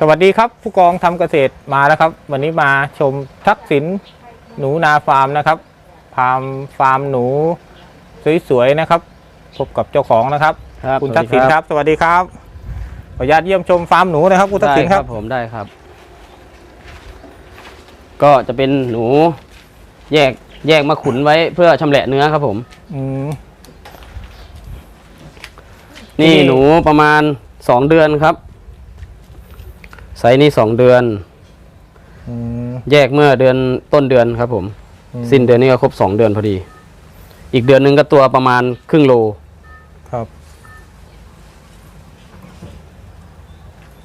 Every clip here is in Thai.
สวัสดีครับ ผู้กองทำเกษตรมาแล้วครับ วันนี้มาชมทักษิณหนูนาฟาร์มนะครับฟาร์มฟาร์มหนูสวยๆนะครับพบกับเจ้าของนะครับครับคุณสวัทัสกดีษิณครับครับ สวัสดีครับขออนุญาตเยี่ยมชมฟาร์มหนูนะครับ คุณทักษิณครับได้ผมได้ครับ ก็จะเป็นหนู แยกแยกมาขุนไว้เพื่อชำแหละเนื้อครับผมอืมนี่ที่หนูประมาณสองเดือนครับ ไซส์นี่สองเดือน อืม แยกเมื่อเดือนต้นเดือนครับผม อืม สิ้นเดือนนี้ก็ครบสองเดือนพอดี อีกเดือนหนึงก็ตัวประมาณครึ่งโล ครับ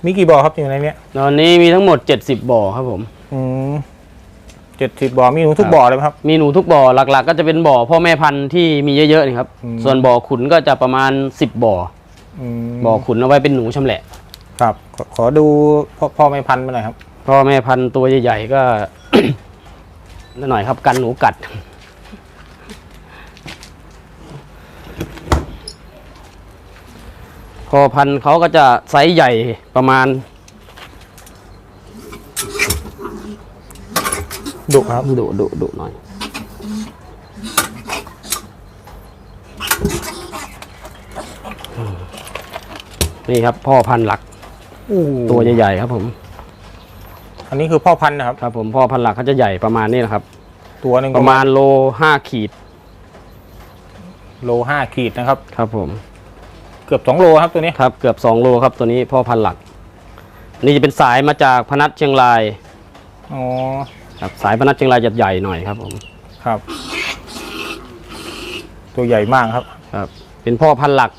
มีกี่บ่อครับอยู่ในเนี้ยตอนนี้มีทั้งหมด 70 บ่อครับผม อืมเจ็ดสิบบ่อมีหนูทุกครับ บ่อเลยไหมครับ มีหนูทุกบ่อหลักๆ ก็จะเป็นบ่อพ่อแม่พันธุ์ที่มีเยอะๆนี่ครับ อืม ส่วนบ่อขุนก็จะประมาณ 10 บ่ออืมบ่อขุนเอาไว้เป็นหนูชำแหละ ครับขอขอดูพ่อพ่อไม่พันธุ์มาหน่อยครับ พ่อแม่พันธุ์ตัวใหญ่ๆก็ นิดหน่อยครับกันหนูกัด พอพันธุ์เขาก็จะไซส์ใหญ่ประมาณดุครับดุดุดุหน่อย นี่ครับพ่อพันธุ์หลัก ตัวใหญ่ๆครับผม อันนี้คือพ่อพันธุ์นะครับ ครับผมพ่อพันธุ์หลักเขาจะใหญ่ประมาณนี้นะครับ ตัวหนึ่งประมาณโลห้าขีด โลห้าขีดนะครับ ครับผม เกือบสองโลครับตัวนี้ ครับเกือบสองโลครับตัวนี้พ่อพันธุ์หลัก นี่จะเป็นสายมาจากพนัสเชียงราย อ๋อ ครับสายพนัสเชียงรายจะใหญ่หน่อยครับผม ครับ ตัวใหญ่มากครับ ครับ เป็นพ่อพันธุ์หลัก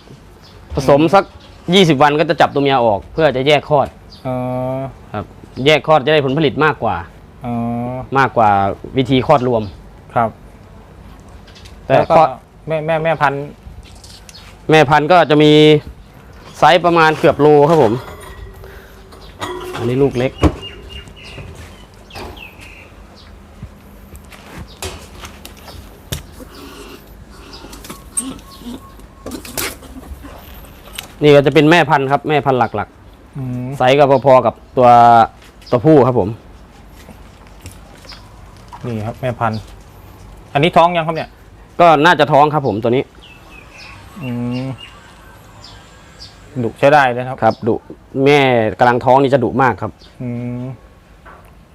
ผสมสัก ยี่สิบวันก็จะจับตัวเมียออกเพื่อจะแยกคลอดเออครับ แยกคลอดจะได้ผลผลิตมากกว่าเออมากกว่าวิธีคลอดรวมครับ แต่แล้วคก็ลอดแม่แม่แม่พันธุ์แม่พันธุ์ก็จะมีไซส์ประมาณเกือบโลครับผม อันนี้ลูกเล็ก นี่ก็จะเป็นแม่พันธุ์ครับ แม่พันธุ์หลักอืมๆไซส์ก็พอๆกับตัวตัวผู้ครับผม นี่ครับแม่พันธุ์อันนี้ท้องยังครับเนี่ย ก็น่าจะท้องครับผมตัวนี้อืมดุใช้ได้เลยนะครับ ครับดุแม่กำลังท้องนี่จะดุมากครับ อืม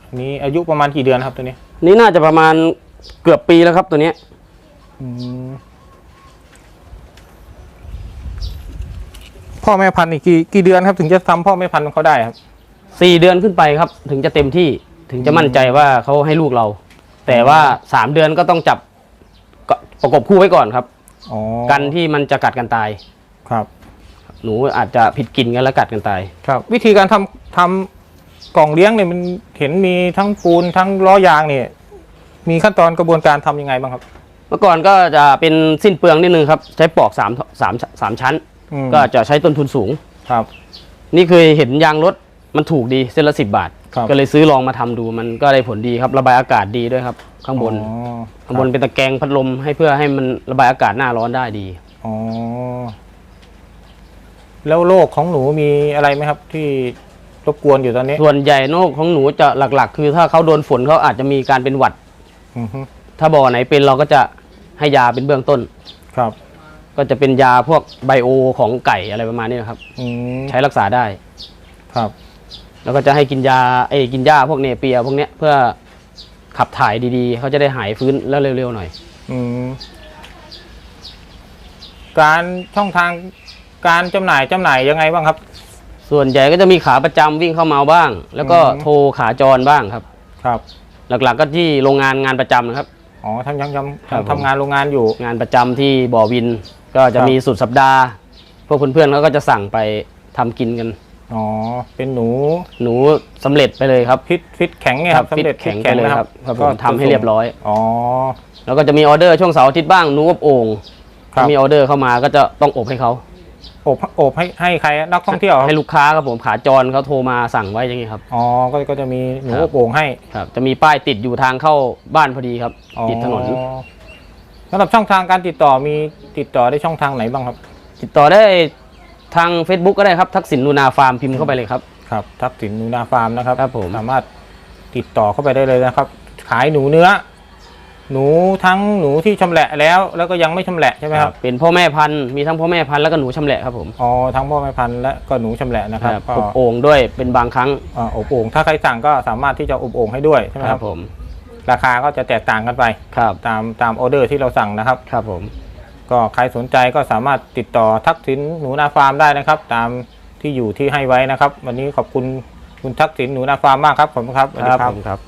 อันนี้อายุประมาณกี่เดือนครับตัวนี้นี่น่าจะประมาณเกือบปีแล้วครับตัวเนี้ยอืม พ่อแม่พันธุ์นี่กี่กี่เดือนครับ ถึงจะทำพ่อแม่พันธุ์ของเขาได้ครับ สี่เดือนขึ้นไปครับ ถึงจะเต็มที่ถึงจะมั่นใจว่าเขาให้ลูกเรา แต่ว่าสามเดือนก็ต้องจับก็ประกบคู่ไว้ก่อนครับ อ๋อกันที่มันจะกัดกันตาย ครับ หนูอาจจะผิดกินกันแล้วกัดกันตาย ครับ วิธีการทำทำกล่องเลี้ยงเนี่ยมันเห็นมีทั้งปูนทั้งล้อยางเนี่ยมีขั้นตอนกระบวนการทำยังไงบ้างครับ เมื่อก่อนก็จะเป็นสิ้นเปลืองนิดนึงครับ ใช้ปลอกสามสามสามชั้น อืมก็จะใช้ต้นทุนสูง ครับ นี่เคยเห็นยางรถมันถูกดีเส้นละสิบบาท ครับ ก็เลยซื้อลองมาทำดูมันก็ได้ผลดีครับ ระบายอากาศดีด้วยครับ ข้างบน อ๋อข้างบนเป็นตะแกรงพัดลมให้เพื่อให้มันระบายอากาศหน้าร้อนได้ดี อ๋อแล้วโรคของหนูมีอะไรไหมครับ ที่รบกวนอยู่ตอนนี้ส่วนใหญ่โรคของหนูจะหลักๆ คือถ้าเขาโดนฝนเขาอาจจะมีการเป็นหวัด อือฮึถ้าบ่อไหนเป็นเราก็จะให้ยาเป็นเบื้องต้น ครับ ก็จะเป็นยาพวกไบโอของไก่อะไรประมาณนี้นะครับ อืมใช้รักษาได้ ครับแล้วก็จะให้กินยาเอ้ยกินยาพวกเนเปียพวกเนี้ยเพื่อขับถ่ายดีๆ เขาจะได้หายฟื้นแล้วเร็วๆหน่อย อืมการช่องทางการจำหน่ายจำหน่ายยังไงบ้างครับ ส่วนใหญ่ก็จะมีขาประจำวิ่งเข้ามาบ้าง แล้วก็อืม โทรขาจรบ้างครับ ครับหลักๆก็ที่โรงงานงานประจำนะครับ อ๋อทำยังยังครับผมทำงานโรงงานอยู่ งานประจำที่บ่อวิน ก็จะครับมีสุดสัปดาห์ พวกเพื่อนๆเขาก็จะสั่งไปทำกินกัน อ๋อ เป็นหนูหนูสำเร็จไปเลยครับฟิตฟิตแข็งไงคครัรับบฟิตสำเร็จแข็งไปเลยครับครับผก็มทำให้เรียบร้อย อ๋อ แล้วก็จะมีออเดอร์ช่วงเสาร์อาทิตย์บ้างหนูอบโอ่งครับ ถ้ามีออเดอร์เข้ามาก็จะต้องอบให้เขาอบอบให้ให้ใครนักท่องเที่ยวครับให้ลูกค้าครับผมขาจรเขาโทรมาสั่งไว้อย่างนี้ครับ อ๋อก็ก็จะมีหนูครับอบโอ่งให้ครับ จะมีป้ายติดอยู่ทางเข้าบ้านพอดีครับ อ๋อติดถนน สำหรับช่องทางการติดต่อมีติดต่อได้ช่องทางไหนบ้างครับ ติดต่อได้ทาง Facebook ก็ได้ครับ ทักษิณนูนาฟาร์มพิมพ์เข้าไปเลยครับ ครับทักษิณหนูนาฟาร์มนะครับครับผม สามารถติดต่อเข้าไปได้เลยนะครับ ขายหนูเนื้อ หนูทั้งหนูที่ชำแหละแล้ว แล้วก็ยังไม่ชำแหละใช่ไหมครับเป็นพ่อแม่พันธุ์มีทั้งพ่อแม่พันธุ์แล้วก็หนูชำแหละครับผมอ๋อทั้งพ่อแม่พันธุ์และก็หนูชำแหละนะครับก็อบโอ่งด้วยเป็นบางครั้งอ่าอบโอ่งถ้าใครสั่งก็สามารถที่จะอบโอ่งให้ด้วยใช่ไหมคครัรับบผม ราคาก็จะแตกต่างกันไปครับตามตามออเดอร์ที่เราสั่งนะครับ ครับผม ก็ใครสนใจก็สามารถติดต่อทักษิณหนูนาฟาร์มได้นะครับ ตามที่อยู่ที่ให้ไว้นะครับ วันนี้ขอบคุณคุณทักษิณหนูนาฟาร์มมากครับขอบคุณครับสวัสดี ครับผมครับ